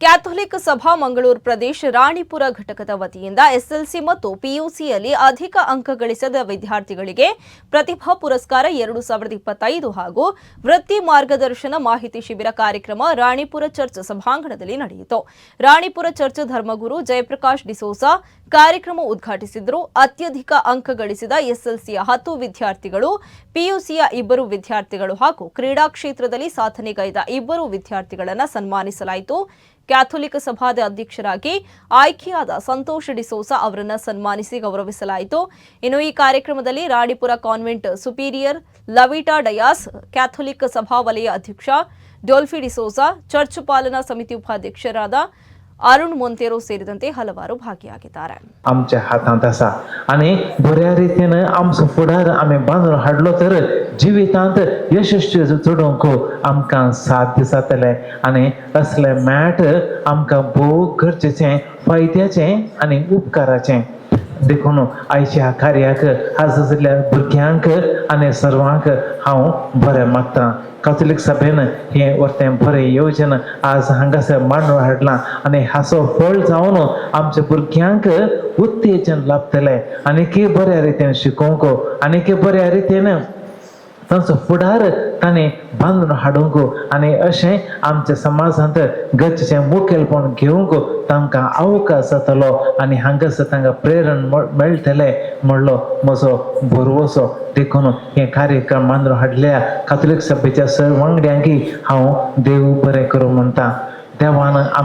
Catholic ಸಭಾ ಮಂಗಳೂರು ಪ್ರದೇಶ ರಾಣಿಪುರ ಘಟಕದ ವತಿಯಿಂದ ಎಸ್ಎಲ್ಸಿ ಮತ್ತು ಪಿಯುಸಿಯಲ್ಲಿ ಅಧಿಕ ಅಂಕ ಗಳಿಸಿದ ವಿದ್ಯಾರ್ಥಿಗಳಿಗೆ ಪ್ರತಿಭಾ ಪುರಸ್ಕಾರ ಎರಡು ಸಾವಿರದ ಇಪ್ಪತ್ತೈದು ಹಾಗೂ ವೃತ್ತಿ ಮಾರ್ಗದರ್ಶನ ಮಾಹಿತಿ ಶಿಬಿರ ಕಾರ್ಯಕ್ರಮ ರಾಣಿಪುರ ಚರ್ಚ್ ಸಭಾಂಗಣದಲ್ಲಿ ನಡೆಯಿತು. ರಾಣಿಪುರ ಚರ್ಚ್ ಧರ್ಮಗುರು ಜಯಪ್ರಕಾಶ್ ಡಿಸೋಸಾ ಕಾರ್ಯಕ್ರಮ ಉದ್ಘಾಟಿಸಿದರು. ಅತ್ಯಧಿಕ ಅಂಕ ಗಳಿಸಿದ ಎಸ್ಎಲ್ಸಿಯ ಹತ್ತು ವಿದ್ಯಾರ್ಥಿಗಳು, ಪಿಯುಸಿಯ ಇಬ್ಬರು ವಿದ್ಯಾರ್ಥಿಗಳು ಹಾಗೂ ಕ್ರೀಡಾ ಕ್ಷೇತ್ರದಲ್ಲಿ ಸಾಧನೆಗೈದ ಇಬ್ಬರು ವಿದ್ಯಾರ್ಥಿಗಳನ್ನು ಸನ್ಮಾನಿಸಲಾಯಿತು. ಕ್ಯಾಥೋಲಿಕ್ ಸಭಾದ ಅಧ್ಯಕ್ಷರಾಗಿ ಆಯ್ಕೆಯಾದ ಸಂತೋಷ್ ಡಿಸೋಸಾ ಅವರನ್ನು ಸನ್ಮಾನಿಸಿ ಗೌರವಿಸಲಾಯಿತು. ಇನ್ನು ಈ ಕಾರ್ಯಕ್ರಮದಲ್ಲಿ Ranipura convent superior Lavita Dias, Catholic ಸಭಾ ವಲಯ ಅಧ್ಯಕ್ಷ ಡೋಲ್ಫಿ ಡಿಸೋಸಾ ಚರ್ಚ್ ಪಾಲನಾ ಸಮಿತಿ ಉಪಾಧ್ಯಕ್ಷರಾದ ಅರುಣ್ ಮೊಂತೇರೋ ಸೇರಿದಂತೆ ಹಲವಾರು ಭಾಗಿಯಾಗಿದ್ದಾರೆ आमच्या हातात असा आणि बऱ्या रीतीनं आमचं फुडार आम्ही बांधून हाडलो तर जिवितांत यशस्वी चडोवंक आमकां साथ जातले आणि असले मॅट आमकां भोव गरजेचें फायद्याचें आणि उपकाराचें देखून आयच्या कार्याक हाजिरल्या भुरग्यांक आनी सर्वांक हांव बरें मागतां। कॅथोलीक सभेन हे वर्तें बरें येवजन आज हांगासर मांडून हाडलां। आनी हाचो फळ जावन आमच्या भुरग्यांक उत्तेजन लाभतलें। आनीक बऱ्या रितीन शिकोवंक आनीक बऱ्या रितीन तांचो फुडार ताणें बांदून हाडूंक आनी अशें आमच्या समाजांत गरजेचें मुखेलपण घेवंक तांकां अवकाश जातलो आनी हांगासर तांकां प्रेरण मेळटलें म्हणलो म्हजो भरवोसो देखून हे कार्यक्रम बांदून हाडल्या काथोलीक सभेच्या सर्व वांगड्यांकी हांव देव बरें करूं म्हणटा. देवान